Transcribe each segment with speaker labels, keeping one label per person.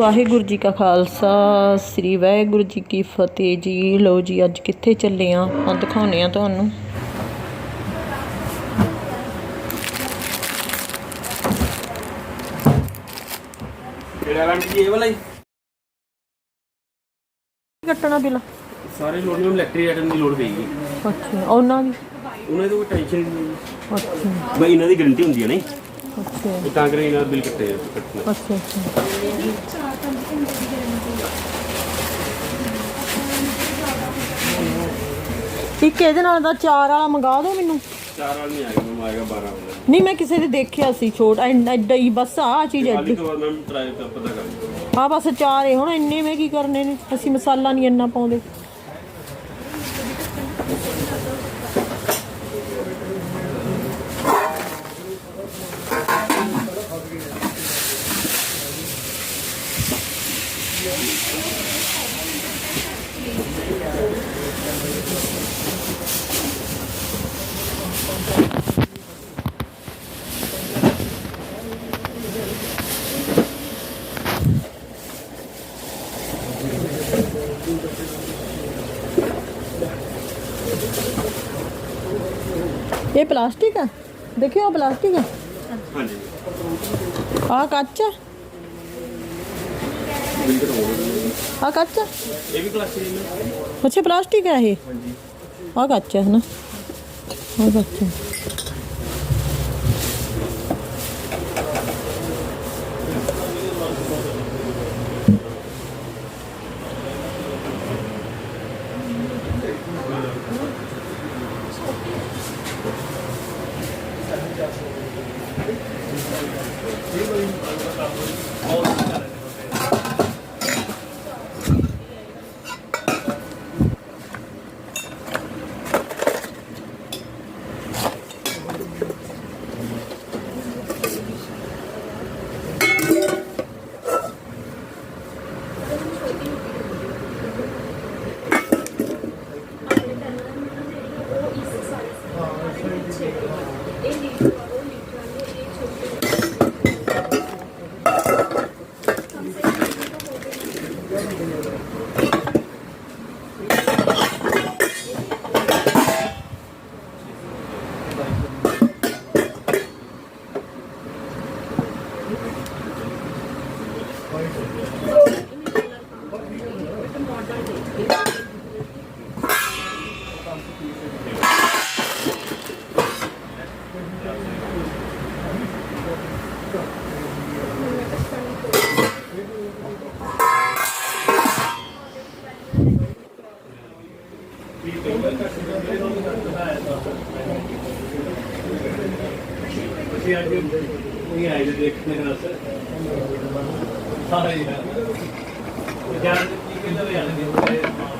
Speaker 1: ਵਾਹਿਗੁਰੂ ਜੀ ਕਾ ਖਾਲਸਾ ਸ੍ਰੀ ਵਾਹਿਗੁਰੂ ਜੀ ਕੀ ਫਤਿਹ ਜੀ। ਲਓ ਜੀ ਅੱਜ ਕਿੱਥੇ ਚੱਲੇ ਆ? ਆ ਦਿਖਾਉਣੇ ਆ ਤੁਹਾਨੂੰ।
Speaker 2: ਕਿਹੜਾ ਰੰਗ ਜੀ ਇਹ ਵਾਲਾ ਹੀ
Speaker 1: ਕੱਟਣਾ ਬਿਲ।
Speaker 2: ਸਾਰੇ ਲੋੜ ਨੂੰ ਇਲੈਕਟ੍ਰਿਕ ਆਈਟਮ ਦੀ ਲੋੜ ਪਏਗੀ
Speaker 1: ਅੱਛਾ ਉਹਨਾਂ ਦੀ?
Speaker 2: ਉਹਨਾਂ ਦੀ ਕੋਈ ਟੈਨਸ਼ਨ ਨਹੀਂ
Speaker 1: ਅੱਛਾ।
Speaker 2: ਮੈਂ ਇਹਨਾਂ ਦੀ ਗਾਰੰਟੀ ਹੁੰਦੀ ਹੈ ਨਹੀਂ
Speaker 1: ਅੱਛਾ।
Speaker 2: ਇਹ ਤਾਂ ਕਰੇ ਇਹਨਾਂ ਦਾ ਬਿੱਲ ਕੱਟੇ ਕੱਟਣਾ
Speaker 1: ਅੱਛਾ ਅੱਛਾ। ਇੱਕ ਇਹਦੇ ਨਾਲ ਦਾ ਚਾਰ ਵਾਲਾ ਮੰਗਾ ਦਿਓ ਮੈਨੂੰ।
Speaker 2: ਚਾਰ ਵਾਲ ਨਹੀਂ ਆਏਗਾ ਮੈਂ ਆਏਗਾ 12 ਵਾਲਾ।
Speaker 1: ਨਹੀਂ ਮੈਂ ਕਿਸੇ ਦੇ ਦੇਖਿਆ ਸੀ ਛੋਟਾ ਐਡਾ ਹੀ ਬਸ ਆ ਚੀਜ਼
Speaker 2: ਖਾਲੀ
Speaker 1: ਐਡੀ।
Speaker 2: ਤੋਂ ਬਾਅਦ ਮੈਂ ਟਰਾਈ ਕਰ ਪਤਾ ਕਰ
Speaker 1: ਆ ਬਸ ਚਾਰ ਹੀ ਹੁਣ ਇੰਨੇ ਮੈਂ ਕੀ ਕਰਨੇ ਨੇ? ਅਸੀਂ ਮਸਾਲਾ ਨਹੀਂ ਇੰਨਾ ਪਾਉਂਦੇ। ਇਹ ਪਲਾਸਟਿਕ ਆ ਦੇਖਿਓ ਆਹ ਪਲਾਸਟਿਕ ਆ
Speaker 2: ਹਾਂਜੀ
Speaker 1: ਆ ਕੱਚ ਆ ਆ ਕੱਚ ਆ
Speaker 2: ਇਹ ਵੀ ਕਲਾਸ ਹੈ ਨਾ
Speaker 1: ਅੱਛਾ ਪਲਾਸਟਿਕ ਆ ਇਹ ਆ ਕੱਚ ਆ ਹਨਾ ਆ ਕੱਚ ਆ
Speaker 2: ਅਸੀਂ ਅੱਜ ਨਹੀਂ ਆਏ ਜੇ ਦੇਖਣੇ ਵਾਸਤੇ ਹਾਂ ਯਾਰ ਜਾਨ ਕੀ ਕਹਿੰਦਾ ਵੀ ਆਣੇ ਦੇ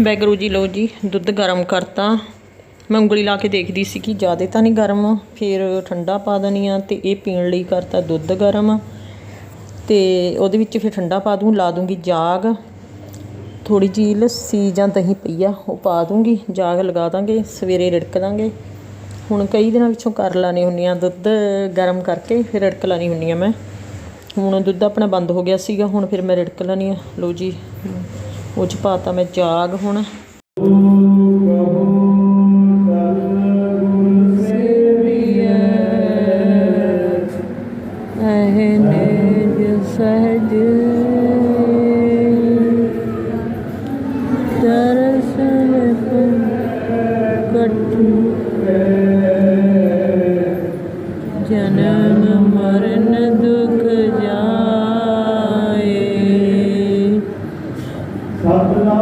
Speaker 1: ਬੈਗਰੂ ਜੀ, ਲਓ ਜੀ, ਦੁੱਧ ਗਰਮ ਕਰਤਾ। ਮੈਂ ਉਂਗਲੀ ਲਾ ਕੇ ਦੇਖਦੀ ਸੀ ਕਿ ਜ਼ਿਆਦਾ ਤਾਂ ਨਹੀਂ ਗਰਮ, ਫਿਰ ਠੰਡਾ ਪਾ ਦਨੀ ਆ ਤੇ ਇਹ ਪੀਣ ਲਈ ਕਰਤਾ ਦੁੱਧ ਗਰਮ। ਤੇ ਉਹਦੇ ਵਿੱਚ ਫਿਰ ਠੰਡਾ ਪਾ ਦੂੰ, ਲਾ ਦੂੰਗੀ ਜਾਗ। ਥੋੜੀ ਜਿਹੀ ਲੱਸੀ ਜਾਂ ਦਹੀਂ ਪਈ ਆ, ਉਹ ਪਾ ਦੂੰਗੀ ਜਾਗ ਲਗਾ ਦਾਂਗੇ, ਸਵੇਰੇ ਰਿੜਕ ਦਾਂਗੇ। ਹੁਣ ਕਈ ਦਿਨਾਂ ਵਿੱਚੋਂ ਕਰ ਲਾਣੀ ਹੁੰਨੀ ਆ ਦੁੱਧ ਗਰਮ ਕਰਕੇ, ਫਿਰ ਰਿੜਕ ਲਾਣੀ ਹੁੰਨੀ ਆ ਮੈਂ। ਹੁਣ ਦੁੱਧ ਆਪਣਾ ਬੰਦ ਹੋ ਗਿਆ ਸੀਗਾ, ਹੁਣ ਫਿਰ ਮੈਂ ਰਿੜਕ ਲਾਣੀ ਆ। ਲਓ ਜੀ, ਉਹ ਚ ਪਾਤਾ ਮੈਂ ਜਾਗ ਹੁਣ।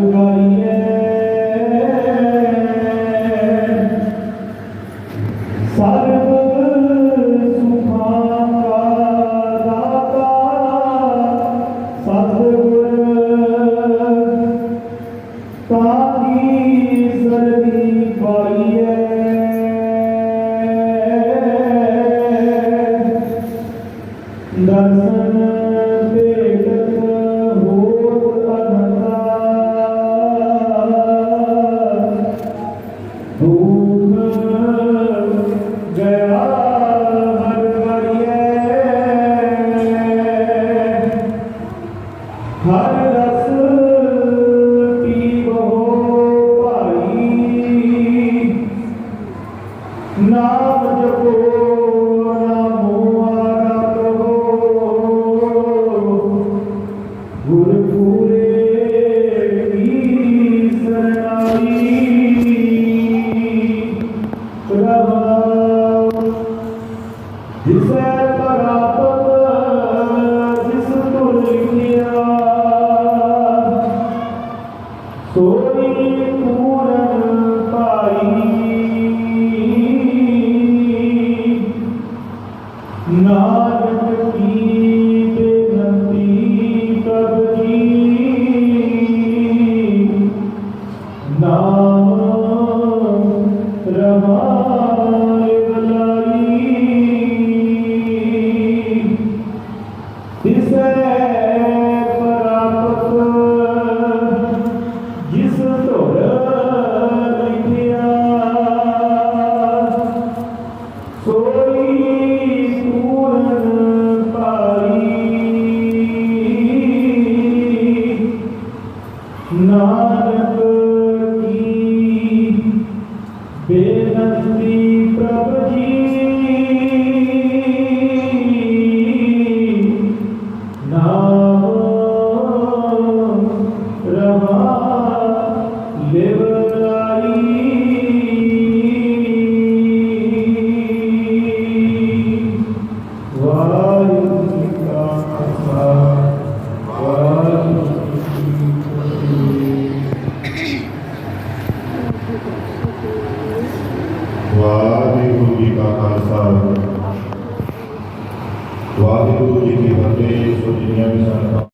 Speaker 3: Maria. Pela ti, Prabhu Ji. よろしくお願いします。